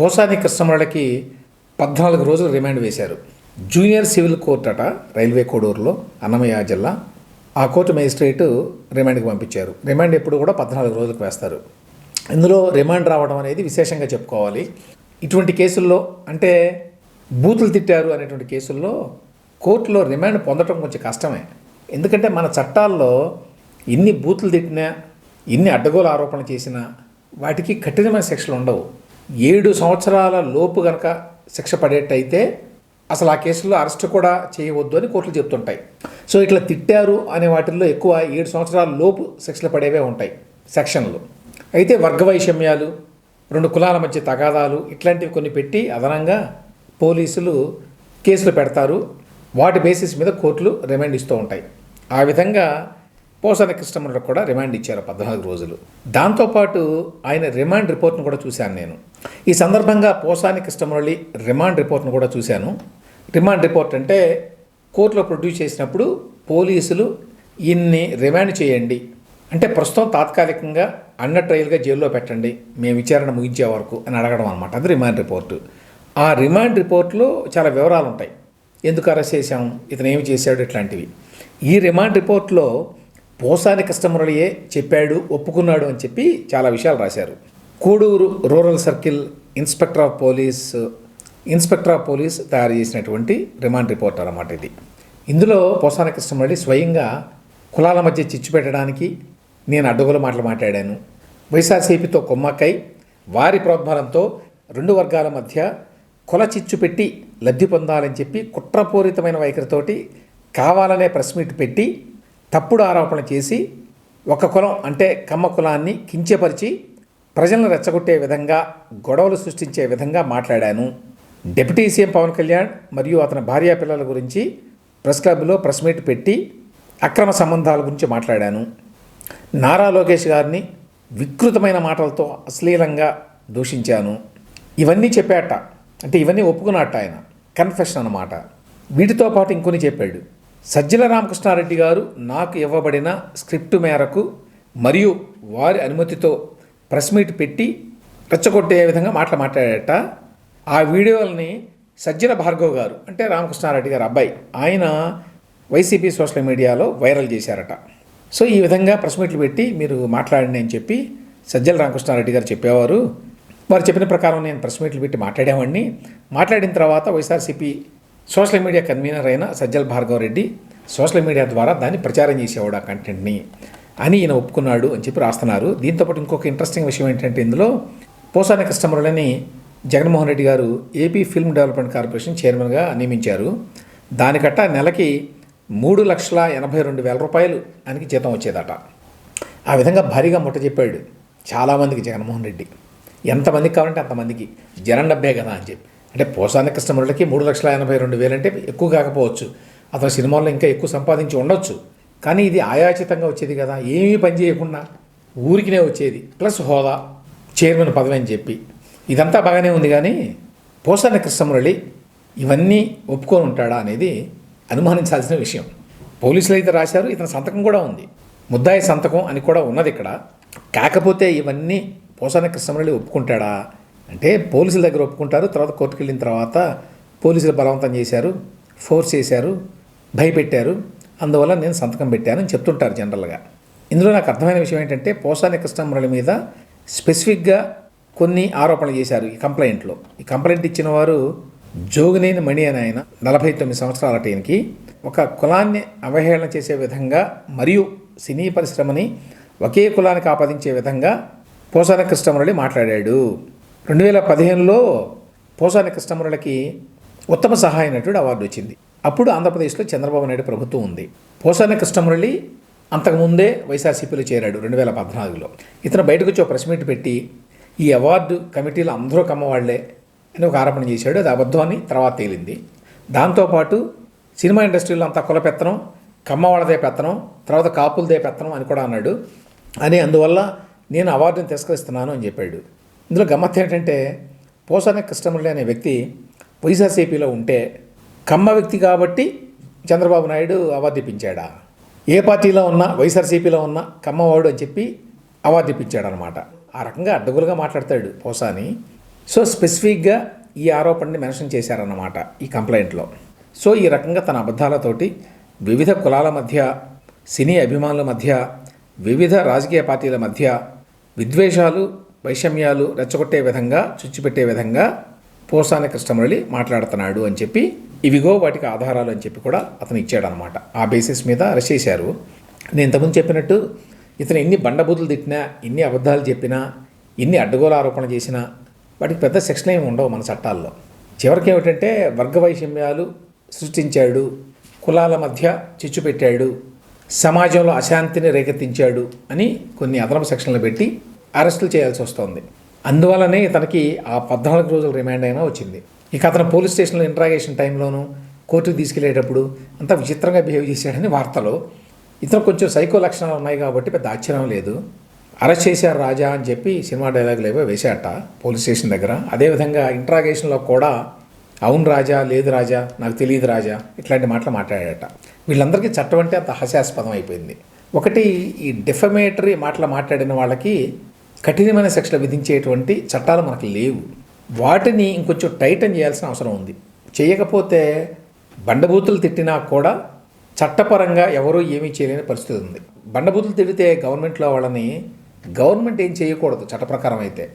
పోసాని కృష్ణమురళికి పద్నాలుగు రోజులు రిమాండ్ వేశారు. జూనియర్ సివిల్ కోర్ట్ అట రైల్వే కోడూరులో అన్నమయ్య జిల్లా ఆ కోర్టు మేజిస్ట్రేటు రిమాండ్కి పంపించారు. రిమాండ్ ఎప్పుడు కూడా పద్నాలుగు రోజులకు వేస్తారు. ఇందులో రిమాండ్ రావడం అనేది విశేషంగా చెప్పుకోవాలి. ఇటువంటి కేసుల్లో అంటే బూతులు తిట్టారు అనేటువంటి కేసుల్లో కోర్టులో రిమాండ్ పొందడం కొంచెం కష్టమే. ఎందుకంటే మన చట్టాల్లో ఎన్ని బూతులు తిట్టినా ఎన్ని అడ్డగోలు ఆరోపణలు చేసినా వాటికి కఠినమైన శిక్షలు ఉండవు. ఏడు సంవత్సరాల లోపు గనక శిక్ష పడేట్టయితే అసలు ఆ కేసులో అరెస్ట్ కూడా చేయవద్దు అని కోర్టులు చెప్తుంటాయి. సో ఇట్లా తిట్టారు అనే వాటిల్లో ఎక్కువ ఏడు సంవత్సరాల లోపు శిక్షలు పడేవే ఉంటాయి సెక్షన్లు. అయితే వర్గ వైషమ్యాలు రెండు కులాల మధ్య తగాదాలు ఇట్లాంటివి కొన్ని పెట్టి అదనంగా పోలీసులు కేసులు పెడతారు. వాటి బేసిస్ మీద కోర్టులు రిమాండ్ ఇస్తూ ఉంటాయి. ఆ విధంగా పోసాని కృష్ణములకు కూడా రిమాండ్ ఇచ్చారు పద్నాలుగు రోజులు. దాంతోపాటు ఆయన రిమాండ్ రిపోర్ట్ను కూడా చూశాను నేను. ఈ సందర్భంగా పోసాని కృష్ణమురళి రిమాండ్ రిపోర్ట్ను కూడా చూశాను. రిమాండ్ రిపోర్ట్ అంటే కోర్టులో ప్రొడ్యూస్ చేసినప్పుడు పోలీసులు ఇన్ని రిమాండ్ చేయండి. అంటే ప్రస్తుతం తాత్కాలికంగా అన్న ట్రయల్గా జైల్లో పెట్టండి. మేము విచారణ ముగించే వరకు అని అడగడం అనమాట అది రిమాండ్ రిపోర్టు. ఆ రిమాండ్ రిపోర్ట్లో చాలా వివరాలు ఉంటాయి ఎందుకు అరెస్ట్ చేశాం? ఇతను ఏమి చేశాడు? ఇట్లాంటివి. ఈ రిమాండ్ రిపోర్ట్లో పోసాని కస్టమర్లయే చెప్పాడు ఒప్పుకున్నాడు అని చెప్పి చాలా విషయాలు రాశారు. Koduru rural circle inspector of police inspector of police తయారు చేసినటువంటి రిమాండ్ రిపోర్ట్ అన్నమాట ఇది. ఇందులో పోసాని కృష్ణమల్లి స్వయంగా కులాల మధ్య చిచ్చు పెట్టడానికి నేను అడ్డుగుల మాటలు మాట్లాడాను. వైఎస్ఆర్సీపీతో కొమ్మక్కై వారి ప్రోద్బలంతో రెండు వర్గాల మధ్య కుల చిచ్చు పెట్టి లబ్ధి పొందాలని చెప్పి కుట్రపూరితమైన వైఖరితోటి కావాలనే ప్రెస్ మీట్ పెట్టి తప్పుడు ఆరోపణ చేసి ఒక కులం అంటే కమ్మ కులాన్ని కించపరిచి ప్రజలను రెచ్చగొట్టే విధంగా గొడవలు సృష్టించే విధంగా మాట్లాడాను. డిప్యూటీ సీఎం పవన్ కళ్యాణ్ మరియు అతని భార్యా పిల్లల గురించి ప్రెస్ క్లబ్లో ప్రెస్ మీట్ పెట్టి అక్రమ సంబంధాల గురించి మాట్లాడాను. నారా లోకేష్ గారిని వికృతమైన మాటలతో అశ్లీలంగా దూషించాను. ఇవన్నీ చెప్పాట అంటే ఇవన్నీ ఒప్పుకున్నట్ట ఆయన కన్ఫెషన్ అన్నమాట. వీటితో పాటు ఇంకొన్ని చెప్పాడు. సజ్జల రామకృష్ణారెడ్డి గారు నాకు ఇవ్వబడిన స్క్రిప్ట్ మేరకు మరియు వారి అనుమతితో ప్రెస్ మీట్ పెట్టి రెచ్చగొట్టే విధంగా మాటలు మాట్లాడట ఆ వీడియోలని సజ్జల భార్గవ్ గారు అంటే రామకృష్ణారెడ్డి గారు అబ్బాయి ఆయన వైసీపీ సోషల్ మీడియాలో వైరల్ చేశారట. సో ఈ విధంగా ప్రెస్ మీట్లు పెట్టి మీరు మాట్లాడండి అని చెప్పి సజ్జల రామకృష్ణారెడ్డి గారు చెప్పేవారు. వారు చెప్పిన ప్రకారం నేను ప్రెస్ మీట్లు పెట్టి మాట్లాడేవాడిని. మాట్లాడిన తర్వాత వైఎస్ఆర్సీపీ సోషల్ మీడియా కన్వీనర్ అయిన సజ్జల్ భార్గవ్ రెడ్డి సోషల్ మీడియా ద్వారా దాన్ని ప్రచారం చేసేవాడు ఆ కంటెంట్ని అని ఈయన ఒప్పుకున్నాడు అని చెప్పి రాస్తున్నారు. దీంతోపాటు ఇంకొక ఇంట్రెస్టింగ్ విషయం ఏంటంటే ఇందులో పోసాని కస్టమర్లని జగన్మోహన్ రెడ్డి గారు ఏపీ ఫిల్మ్ డెవలప్మెంట్ కార్పొరేషన్ చైర్మన్గా నియమించారు. దానికట్ట నెలకి మూడు లక్షల ఎనభై రెండు వేల రూపాయలు ఆయనకి జీతం వచ్చేదట. ఆ విధంగా భారీగా ముట్ట చెప్పాడు చాలామందికి జగన్మోహన్ రెడ్డి. ఎంతమందికి కావాలంటే అంతమందికి. జనం డబ్బే కదా అని చెప్పి. అంటే పోసాని కస్టమర్లకి మూడు లక్షల ఎనభై రెండు వేలంటే ఎక్కువ కాకపోవచ్చు. అతను సినిమాల్లో ఇంకా ఎక్కువ సంపాదించి ఉండొచ్చు. కానీ ఇది ఆయాచితంగా వచ్చేది కదా. ఏమీ పని చేయకుండా ఊరికినే వచ్చేది. ప్లస్ హోదా చైర్మన్ పదవి అని చెప్పి. ఇదంతా బాగానే ఉంది కానీ పోసాని కృష్ణమురళి ఇవన్నీ ఒప్పుకొని ఉంటాడా అనేది అనుమానించాల్సిన విషయం. పోలీసులు అయితే రాశారు ఇతని సంతకం కూడా ఉంది. ముద్దాయి సంతకం అని కూడా ఉన్నది ఇక్కడ. కాకపోతే ఇవన్నీ పోసాని కృష్ణమురళి ఒప్పుకుంటాడా? అంటే పోలీసుల దగ్గర ఒప్పుకుంటారు తర్వాత కోర్టుకు వెళ్ళిన తర్వాత పోలీసులు బలవంతం చేశారు ఫోర్స్ చేశారు భయపెట్టారు. అందువల్ల నేను సంతకం పెట్టానని చెప్తుంటారు జనరల్గా. ఇందులో నాకు అర్థమైన విషయం ఏంటంటే పోసాని కృష్ణమురళి మీద స్పెసిఫిక్గా కొన్ని ఆరోపణలు చేశారు ఈ కంప్లైంట్లో. ఈ కంప్లైంట్ ఇచ్చిన వారు జోగినేని మణి అని ఆయన నలభై తొమ్మిది సంవత్సరాల టైంకి ఒక కులాన్ని అవహేళన చేసే విధంగా మరియు సినీ పరిశ్రమని ఒకే కులానికి ఆపాదించే విధంగా పోసాన కృష్ణమురళి మాట్లాడాడు. రెండు వేల పదిహేనులో పోసాని కృష్ణమురళికి ఉత్తమ సహాయ నటుడు అవార్డు వచ్చింది. అప్పుడు ఆంధ్రప్రదేశ్లో చంద్రబాబు నాయుడు ప్రభుత్వం ఉంది. పోసాని కృష్ణమురళి అంతకుముందే వైఎస్ఆర్సీపీలో చేరాడు రెండు వేల పద్నాలుగులో. ఇతను బయటకు వచ్చి ఒక ప్రెస్ మీట్ పెట్టి ఈ అవార్డు కమిటీలో అందరూ కమ్మవాళ్ళే అని ఒక ఆరోపణ చేశాడు. అది అబద్ధం అని తర్వాత తేలింది. దాంతోపాటు సినిమా ఇండస్ట్రీలో అంతా కుల పెత్తనం కమ్మవాళ్ళదే పెత్తనం తర్వాత కాపులదే పెత్తనం అని కూడా అన్నాడు. అని అందువల్ల నేను అవార్డుని తిరస్కరిస్తున్నాను అని చెప్పాడు. ఇందులో గమ్మత్ ఏంటంటే పోసాని కృష్ణమురళి అనే వ్యక్తి వైఎస్ఆర్సీపీలో ఉంటే కమ్మ వ్యక్తి కాబట్టి చంద్రబాబు నాయుడు అవార్డు ఇప్పించాడా? ఏ పార్టీలో ఉన్నా వైఎస్ఆర్సీపీలో ఉన్న కమ్మవాడు అని చెప్పి అవార్డు ఇప్పించాడు అనమాట ఆ రకంగా అడ్డగులుగా మాట్లాడతాడు పోసాని. సో స్పెసిఫిక్గా ఈ ఆరోపణని మెన్షన్ చేశారన్నమాట ఈ కంప్లైంట్లో. సో ఈ రకంగా తన అబద్ధాలతోటి వివిధ కులాల మధ్య సినీ అభిమానుల మధ్య వివిధ రాజకీయ పార్టీల మధ్య విద్వేషాలు వైషమ్యాలు రెచ్చగొట్టే విధంగా చుచ్చిపెట్టే విధంగా పోసాని కృష్ణమురళి మాట్లాడుతున్నాడు అని చెప్పి ఇవిగో వాటికి ఆధారాలు అని చెప్పి కూడా అతను ఇచ్చాడనమాట. ఆ బేసిస్ మీద అరెస్ట్ చేశారు నేను ఇంతకుముందు చెప్పినట్టు ఇతను ఎన్ని బండబూతులు తిట్టినా ఎన్ని అబద్ధాలు చెప్పినా ఎన్ని అడ్డగోలు ఆరోపణ చేసినా వాటికి పెద్ద శిక్షణ ఏమి ఉండవు మన చట్టాల్లో. చివరికి ఏమిటంటే వర్గ వైషమ్యాలు సృష్టించాడు కులాల మధ్య చిచ్చు పెట్టాడు సమాజంలో అశాంతిని రేకెత్తించాడు అని కొన్ని అదనపు సెక్షన్లు పెట్టి అరెస్టులు చేయాల్సి వస్తుంది. అందువలనే ఇతనికి ఆ పద్నాలుగు రోజులు రిమాండ్ అయినా వచ్చింది. ఇక అతను పోలీస్ స్టేషన్లో ఇంట్రాగేషన్ టైంలోనూ కోర్టుకు తీసుకెళ్ళేటప్పుడు అంతా విచిత్రంగా బిహేవ్ చేశాడని వార్తలు. ఇతను కొంచెం సైకో లక్షణాలు ఉన్నాయి కాబట్టి పెద్ద ఆశ్చర్యం లేదు. అరెస్ట్ చేశారు రాజా అని చెప్పి సినిమా డైలాగులు ఏవో వేశాట పోలీస్ స్టేషన్ దగ్గర. అదేవిధంగా ఇంట్రాగేషన్లో కూడా అవును రాజా లేదు రాజా నాకు తెలియదు రాజా ఇట్లాంటి మాటలు మాట్లాడాట. వీళ్ళందరికీ చట్టం అంటే అంత హాస్యాస్పదం అయిపోయింది. ఒకటి ఈ డిఫమేటరీ మాటలు మాట్లాడిన వాళ్ళకి కఠినమైన శిక్షలు విధించేటువంటి చట్టాలు మనకు లేవు. వాటిని ఇంకొంచెం టైటన్ చేయాల్సిన అవసరం ఉంది. చేయకపోతే బండబూతులు తిట్టినా కూడా చట్టపరంగా ఎవరూ ఏమీ చేయలేని పరిస్థితి ఉంది. బండబూతులు తిడితే గవర్నమెంట్లో వాళ్ళని గవర్నమెంట్ ఏం చేయకూడదు చట్ట ప్రకారం అయితే.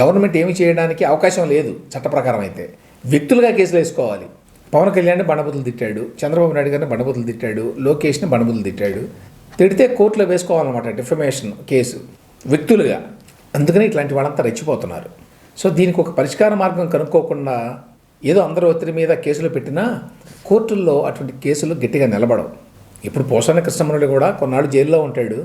గవర్నమెంట్ ఏమి చేయడానికి అవకాశం లేదు చట్ట ప్రకారం అయితే. వ్యక్తులుగా కేసులు వేసుకోవాలి. పవన్ కళ్యాణ్ బండబూతులు తిట్టాడు చంద్రబాబు నాయుడు గారిని బండబూతులు తిట్టాడు లోకేష్ని బండబూతులు తిట్టాడు. తిడితే కోర్టులో వేసుకోవాలన్నమాట డిఫమేషన్ కేసు. వ్యక్తులుగా. అందుకని ఇట్లాంటి వాళ్ళంతా రెచ్చిపోతున్నారు. సో దీనికి ఒక పరిష్కార మార్గం కనుక్కోకుండా ఏదో అందరూ ఒత్తిడి మీద కేసులు పెట్టినా కోర్టుల్లో అటువంటి కేసులు గట్టిగా నిలబడవు. ఇప్పుడు పోసాన కృష్ణమనుడు కూడా కొన్నాళ్ళు జైల్లో ఉంటాడు.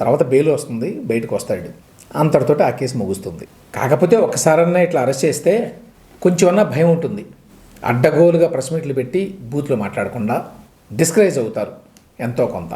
తర్వాత బెయిల్ వస్తుంది బయటకు వస్తాడు. అంతటితో ఆ కేసు ముగుస్తుంది. కాకపోతే ఒక్కసారన్నా ఇట్లా అరెస్ట్ చేస్తే కొంచెమన్నా భయం ఉంటుంది. అడ్డగోలుగా ప్రెస్ మీట్లు పెట్టి బూత్లో మాట్లాడకుండా డిస్కరేజ్ అవుతారు ఎంతో కొంత.